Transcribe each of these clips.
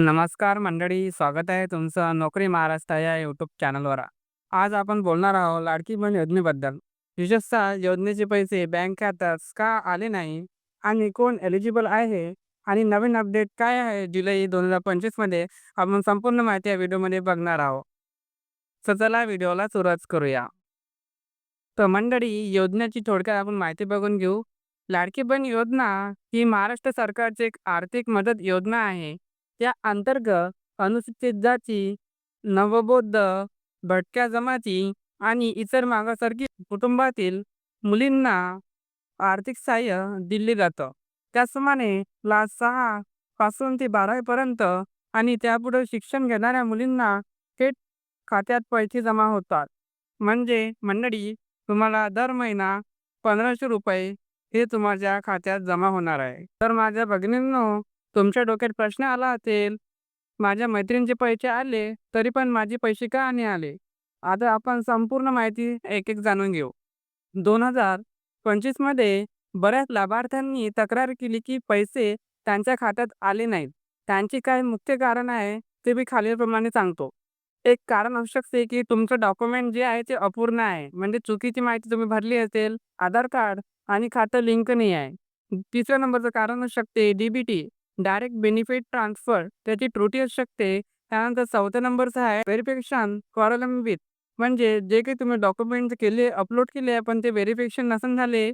नमस्कार मंडळी स्वागत आहे तुमचं नोकरी महाराष्ट्र या यूट्यूब चॅनलवर आज आपण बोलणार आहोत लाडकी बहीण योजनेबद्दल. विशेषतः योजनेचे पैसे बँक खात्यात का आले नाही? आणि कोण एलिजिबल आहे? आणि नवीन अपडेट काय आहे? जुलै दोन हजार पंचवीसमध्ये आपण संपूर्ण माहिती या व्हिडिओमध्ये बघणार आहोत. तर चला व्हिडिओला सुरुवात करूया. तर मंडळी योजनेची थोडक्यात आपण माहिती बघून घेऊ. लाडकी बहीण योजना ही महाराष्ट्र सरकारची एक आर्थिक मदत योजना आहे. त्या अंतर्गत अनुसूचित जाती नवबौद्ध भटक्या जमाती आणि इतर मागासवर्गीय कुटुंबातील मुलींना आर्थिक सहाय्य दिले जातं. त्याचप्रमाणे क्लास सहा पासून ते बारावीपर्यंत आणि त्यापुढे शिक्षण घेणाऱ्या मुलींना थेट खात्यात पैसे जमा होतात. म्हणजे मंडळी तुम्हाला दर महिना पंधराशे रुपये हे तुमच्या खात्यात जमा होणार आहे. तर माझ्या भगिनींनो तुमच्या डोक्यात प्रश्न आला असेल माझ्या मैत्रिणीचे पैसे आले तरी पण माझे पैसे का नाही आले? आता आपण संपूर्ण माहिती एक एक जाणून घेऊ. दोन हजार पंचवीसमध्ये बऱ्याच लाभार्थ्यांनी तक्रार केली की पैसे त्यांच्या खात्यात आले नाहीत. त्यांचे काय मुख्य कारण आहे ते मी खालीलप्रमाणे सांगतो. एक कारण असू शकते की तुमचं डॉक्युमेंट जे आहे ते अपूर्ण आहे. म्हणजे चुकीची माहिती तुम्ही भरली असेल आधार कार्ड आणि खातं लिंक नाही आहे. तिसऱ्या नंबरचं कारण असू शकते डीबीटी डायरेक्ट बेनिफिट ट्रान्सफर त्याची त्रुटी असू शकते. त्यानंतर चौथ्या नंबरचं आहे व्हेरिफिकेशन फॉरलंबित म्हणजे जे काही तुम्ही डॉक्युमेंट केले अपलोड केले पण ते व्हेरिफिकेशन नसून झाले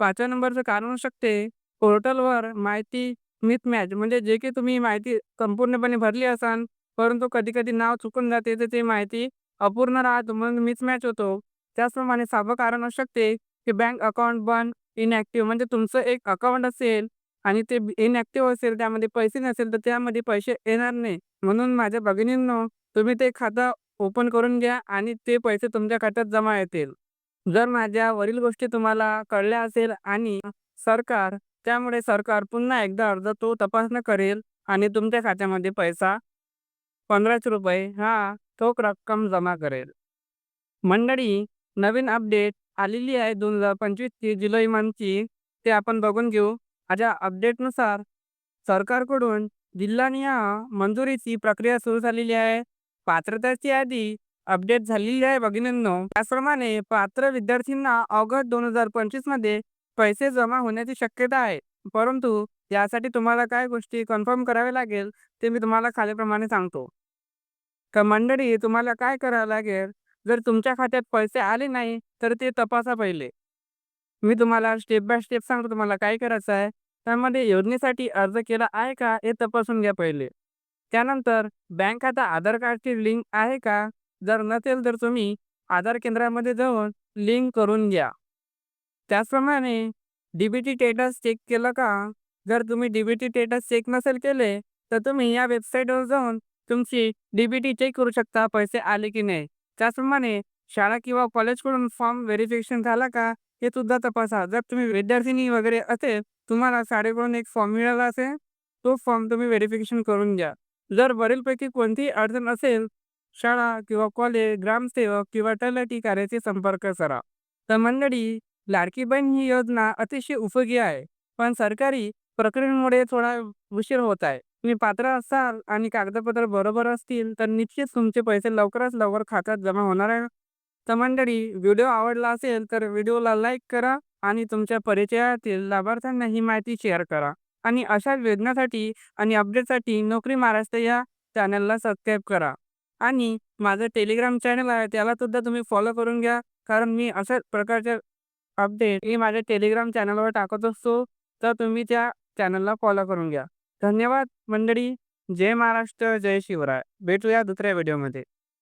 पाचव्या नंबरचं कारण असू शकते. पोर्टलवर माहिती मिसमॅच म्हणजे जे काही तुम्ही माहिती संपूर्णपणे भरली असाल परंतु कधी कधी नाव चुकून जाते तर ती माहिती अपूर्ण राहतो म्हणून मिसमॅच होतो. त्याचप्रमाणे सहावं कारण असू शकते की बँक अकाउंट बंद इनॅक्टिव्ह म्हणजे तुमचं एक अकाउंट असेल आणि ते इनॅक्टिव्ह असेल त्यामध्ये पैसे नसेल तर त्यामध्ये पैसे येणार नाही. म्हणून माझ्या भगिनींनो तुम्ही ते खातं ओपन करून घ्या आणि ते पैसे तुमच्या खात्यात जमा येतील. जर माझ्या वरील गोष्टी तुम्हाला कळल्या असेल आणि सरकार त्यामुळे सरकार पुन्हा एकदा अर्ज तो तपासणं करेल आणि तुमच्या खात्यामध्ये पैसा पंधराशे रुपये हा ठोक रक्कम जमा करेल. मंडळी नवीन अपडेट आलेली आहे दोन हजार पंचवीसची जुलै मंथची ते आपण बघून घेऊ. माझ्या अपडेटनुसार सरकारकडून जिल्हानिया मंजुरीची प्रक्रिया सुरू झालेली आहे. पात्रतेची यादी अपडेट झालेली आहे भगिनींनो. त्याचप्रमाणे पात्र विद्यार्थ्यांना ऑगस्ट दोन हजार पंचवीसमध्ये पैसे जमा होण्याची शक्यता आहे. परंतु यासाठी तुम्हाला काय गोष्टी कन्फर्म करावे लागेल ते मी तुम्हाला खालीप्रमाणे सांगतो. तर मंडळी तुम्हाला काय करावं लागेल? जर तुमच्या खात्यात पैसे आले नाही तर ते तपासा पहिले. मी तुम्हाला स्टेप बाय स्टेप सांगतो तुम्हाला काय करायचं आहे. त्यामध्ये योजनेसाठी अर्ज केला आहे का हे तपासून घ्या पहिले. त्यानंतर बँक खाता आधार कार्डची लिंक आहे का? जर नसेल तर तुम्ही आधार केंद्रामध्ये जाऊन लिंक करून घ्या. त्याचप्रमाणे D B T status check केलं का? जर तुम्ही D B T status check नसेल केले तर तुम्ही या वेबसाईटवर जाऊन तुमची डी बी टी चेक करू शकता पैसे आले की नाही. त्याचप्रमाणे शाळा किंवा कॉलेजकडून फॉर्म व्हेरिफिकेशन झाला का हे सुद्धा तपासा. जर तुम्ही विद्यार्थिनी वगैरे असेल तुम्हाला शाळेकडून एक फॉर्म मिळाला असेल तो फॉर्म तुम्ही व्हेरिफिकेशन करून घ्या. जर वरीलपैकी कोणतीही अडचण असेल शाळा किंवा कॉलेज ग्रामसेवक किंवा तलाठी कार्याचे संपर्क करा. तर मंडळी लाडकी बहीण ही योजना अतिशय उपयोगी आहे पण सरकारी प्रक्रियेमुळे थोडा उशीर होत आहे. तुम्ही पात्र असाल आणि कागदपत्र बरोबर असतील तर निश्चित तुमचे पैसे लवकरात लवकर खात्यात जमा होणार आहे. तर मंडळी व्हिडिओ आवडला असेल तर व्हिडिओला लाईक करा आणि तुमच्या परिचयातील लाभार्थ्यांना ही माहिती शेअर करा. आणि अशा योजनासाठी आणि अपडेटसाठी नोकरी महाराष्ट्र या चॅनलला सबस्क्राईब करा. आणि माझं टेलिग्राम चॅनल आहे त्याला सुद्धा तुम्ही फॉलो करून घ्या कारण मी अशाच प्रकारच्या अपडेट मी माझ्या टेलिग्राम चॅनलवर टाकत असतो तर तुम्ही त्या चॅनलला फॉलो करून घ्या. धन्यवाद मंडळी जय महाराष्ट्र जय शिवराय. भेटूया दुसऱ्या व्हिडिओमध्ये.